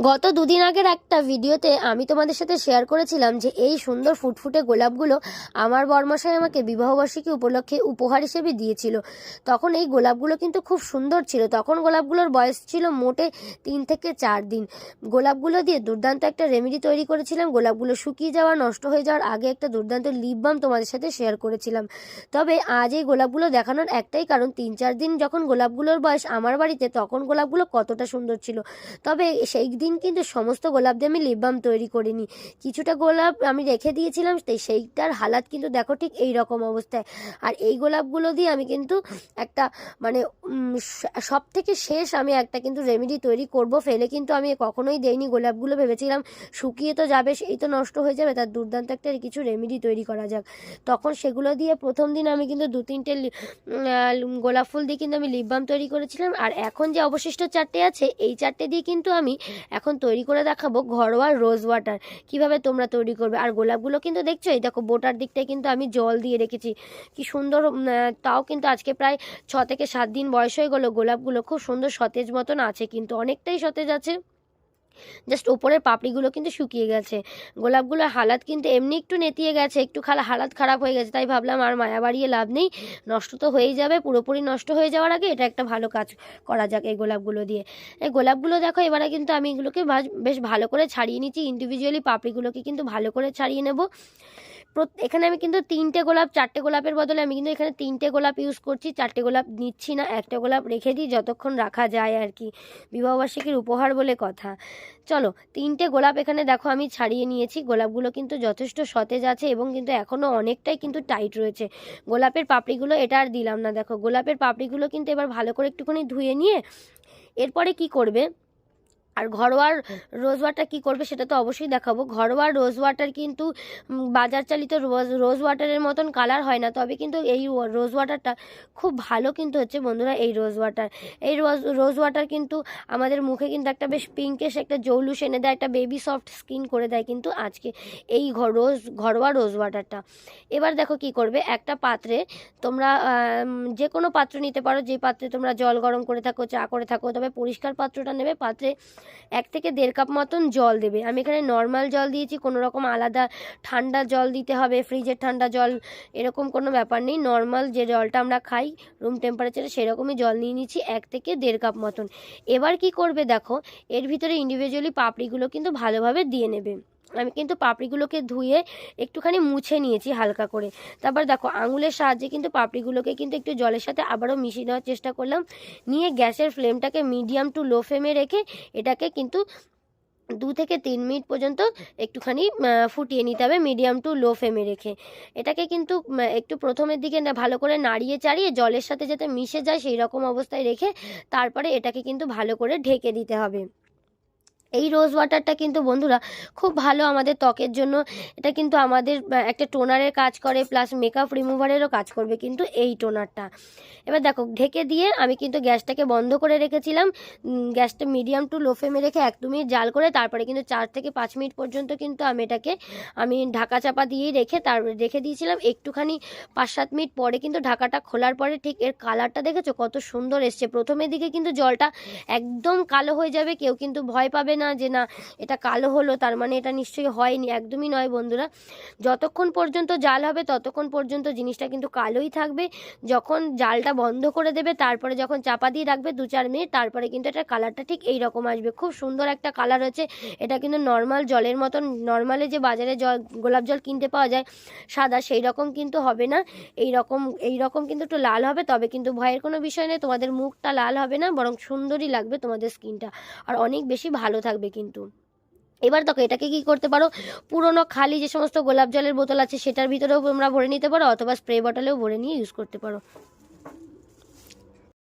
গত দুদিন আগের একটা ভিডিওতে আমি তোমাদের সাথে শেয়ার করেছিলাম যে এই সুন্দর ফুটফুটে গোলাপগুলো আমার বর্মশাই আমাকে বিবাহবার্ষিকী উপলক্ষে উপহার হিসেবে দিয়েছিল। তখন এই গোলাপগুলো কিন্তু খুব সুন্দর ছিল। তখন গোলাপগুলোর বয়স ছিল মোটে তিন থেকে চার দিন। গোলাপগুলো দিয়ে দুর্দান্ত একটা রেমেডি তৈরি করেছিলাম। গোলাপগুলো শুকিয়ে যাওয়া, নষ্ট হয়ে যাওয়ার আগে একটা দুর্দান্ত লিপ বাম তোমাদের সাথে শেয়ার করেছিলাম। তবে আজ এই গোলাপগুলো দেখানোর একটাই কারণ, তিন চার দিন যখন গোলাপগুলোর বয়স আমার বাড়িতে, তখন গোলাপগুলো কতটা সুন্দর ছিল। তবে সেই দিন কিন্তু সমস্ত গোলাপ দিয়ে আমি লিপ বাম তৈরি করিনি। কিছুটা গোলাপ আমি রেখে দিয়েছিলাম তাই সেইটার হালাত কিন্তু দেখো ঠিক এই রকম অবস্থায়। আর এই গোলাপগুলো দিয়ে আমি কিন্তু একটা মানে সব থেকে শেষ আমি একটা কিন্তু রেমেডি তৈরি করব। ফেলে কিন্তু আমি কখনোই দেইনি গোলাপগুলো, ভেবেছিলাম শুকিয়ে তো যাবে, সেই তো নষ্ট হয়ে যাবে, তার দুর্দান্ত একটা কিছু রেমেডি তৈরি করা যাক। তখন সেগুলো দিয়ে প্রথম দিন আমি কিন্তু দু তিনটে গোলাপ ফুল দিয়ে কিন্তু আমি লিপ বাম তৈরি করেছিলাম। আর এখন যে অবশিষ্ট চারটে আছে, এই চারটে দিয়ে কিন্তু আমি এখন তৈরি করে দেখাবো ঘরোয়া রোজ ওয়াটার কীভাবে তোমরা তৈরি করবে? আর গোলাপগুলো কিন্তু দেখছ? এই দেখো, বোটার দিকটায় কিন্তু আমি জল দিয়ে রেখেছি। কি সুন্দর তাও কিন্তু আজকে প্রায় ছ থেকে সাত দিন বয়স হয়ে গেলো গোলাপগুলো। খুব সুন্দর সতেজ মতন আছে কিন্তু, অনেকটাই সতেজ আছে। জাস্ট ওপরের পাপড়িগুলো কিন্তু শুকিয়ে গেছে। গোলাপগুলোর হালাত কিন্তু এমনি একটু নেতিয়ে গেছে, একটু খালা হালাত খারাপ হয়ে গেছে, তাই ভাবলাম আর মায়া বাড়িয়ে লাভ নেই। নষ্ট তো হয়েই যাবে, পুরোপুরি নষ্ট হয়ে যাওয়ার আগে এটা একটা ভালো কাজ করা যাক এই গোলাপগুলো দিয়ে। এই গোলাপগুলো দেখো, এবারে কিন্তু আমি এগুলোকে বেশ ভালো করে ছাড়িয়ে নিচ্ছি। ইন্ডিভিজুয়ালি পাপড়িগুলোকে কিন্তু ভালো করে ছাড়িয়ে নেব। এখানে আমি কিন্তু তিনটে গোলাপ, চারটে গোলাপের বদলে আমি কিন্তু এখানে তিনটে গোলাপ ইউজ করছি, চারটে গোলাপ নিচ্ছি না, একটা গোলাপ রেখে দিই যতক্ষণ রাখা যায় আর কি। বিবাহবার্ষিকীর উপহার বলে কথা। চলো, তিনটে গোলাপ এখানে দেখো আমি ছাড়িয়ে নিয়েছি, গোলাপগুলো কিন্তু যথেষ্ট সতেজ আছে এবং কিন্তু এখনও অনেকটাই কিন্তু টাইট রয়েছে। গোলাপের পাপড়িগুলো এটা আর দিলাম না, দেখো। গোলাপের পাপড়িগুলো কিন্তু এবার ভালো করে একটুখানি ধুয়ে নিয়ে, এরপরে কি করবে? আর ঘরোয়া রোজ ওয়াটার কী করবে সেটা তো অবশ্যই দেখাবো। ঘরোয়া রোজ ওয়াটার কিন্তু বাজার চালিত রোজ রোজ ওয়াটারের মতন কালার হয় না তবে কিন্তু এই রোজ ওয়াটারটা খুব ভালো কিন্তু হচ্ছে বন্ধুরা এই রোজ ওয়াটার এই রোজ রোজ ওয়াটার কিন্তু আমাদের মুখে কিন্তু একটা বেশ পিঙ্কেশ একটা জৌলুস এনে দেয় একটা বেবি সফট স্কিন করে দেয় কিন্তু আজকে এই ঘ- রোজ ঘরোয়া রোজ ওয়াটারটা এবার দেখো কি করবে একটা পাত্রে তোমরা যে কোনো পাত্র নিতে পারো যে পাত্রে তোমরা জল গরম করে থাকো চা করে থাকো তবে পরিষ্কার পাত্রটা নেবে পাত্রে এক থেকে দেড় কাপ মতন জল দেবে। আমি এখানে নর্মাল জল দিয়েছি, কোনো রকম আলাদা ঠান্ডা জল দিতে হবে ফ্রিজের ঠান্ডা জল, এরকম কোনো ব্যাপার নেই। নর্মাল যে জলটা আমরা খাই রুম টেম্পারেচারে সেরকমই জল নিয়ে নিচ্ছি এক থেকে দেড় কাপ মতন। এবার কি করবে দেখো, এর ভিতরে ইন্ডিভিজুয়ালি পাপড়িগুলো কিন্তু ভালোভাবে দিয়ে নেবে। আমি কিন্তু পাপড়িগুলোকে ধুয়ে একটুখানি মুছে নিয়েছি হালকা করে। তারপর দেখো, আঙুলের সাহায্যে কিন্তু পাপড়িগুলোকে কিন্তু একটু জলের সাথে আবারও মিশিয়ে নেওয়ার চেষ্টা করলাম। নিয়ে গ্যাসের ফ্লেমটাকে মিডিয়াম টু লো ফ্লেমে রেখে এটাকে কিন্তু দু থেকে তিন মিনিট পর্যন্ত একটুখানি ফুটিয়ে নিতে হবে মিডিয়াম টু লো ফ্লেমে রেখে। এটাকে কিন্তু একটু প্রথমের দিকে না, ভালো করে নাড়িয়ে চাড়িয়ে জলের সাথে যাতে মিশে যায় সেই রকম অবস্থায় রেখে তারপরে এটাকে কিন্তু ভালো করে ঢেকে দিতে হবে। এই রোজ ওয়াটারটা কিন্তু বন্ধুরা খুব ভালো আমাদের ত্বকের জন্য। এটা কিন্তু আমাদের একটা টোনারের কাজ করে প্লাস মেকআপ রিমুভারেরও কাজ করবে কিন্তু এই টোনারটা এবার দেখো, ঢেকে দিয়ে আমি কিন্তু গ্যাসটাকে বন্ধ করে রেখেছিলাম। গ্যাসটা মিডিয়াম টু লো ফ্লেমে রেখে এক দু মিনিট জাল করে তারপরে কিন্তু চার থেকে পাঁচ মিনিট পর্যন্ত কিন্তু আমি এটাকে, আমি ঢাকা চাপা দিয়েই রেখে তার, রেখে দিয়েছিলাম। একটুখানি পাঁচ সাত মিনিট পরে কিন্তু ঢাকাটা খোলার পরে ঠিক এর কালারটা দেখেছ? কত সুন্দর এসছে। প্রথমের দিকে কিন্তু জলটা একদম কালো হয়ে যাবে, কেউ কিন্তু ভয় পাবে না যে না, এটা কালো হলো, তার মানে এটা নিশ্চয়ই হয়নি, একদমই নয় বন্ধুরা। যতক্ষণ পর্যন্ত জাল হবে, ততক্ষণ পর্যন্ত জিনিসটা কিন্তু কালোই থাকবে। যখন জালটা বন্ধ করে দেবে, তারপরে যখন চাপা দিয়ে রাখবে দু চার মিনিট, তারপরে কিন্তু এটা কালারটা ঠিক এই রকম আসবে। খুব সুন্দর একটা কালার হচ্ছে। এটা কিন্তু নর্মাল জলের মতন, নর্মালে যে বাজারে জল, গোলাপ জল কিনতে পাওয়া যায়, সাদা সেই রকম কিন্তু হবে না। এই রকম এই রকম কিন্তু একটু লাল হবে, তবে কিন্তু ভয়ের কোনো বিষয় নেই। তোমাদের মুখটা লাল হবে না, বরং সুন্দরই লাগবে তোমাদের স্কিনটা। আর অনেক বেশি ভালো থাকবে কিন্তু। এবার দেখো, এটাকে কি করতে পারো? পুরনো খালি যে সমস্ত গোলাপ জলের বোতল আছে, সেটার ভিতরেও তোমরা ভরে নিতে পারো, অথবা স্প্রে বটলেও ভরে নিয়ে ইউজ করতে পারো।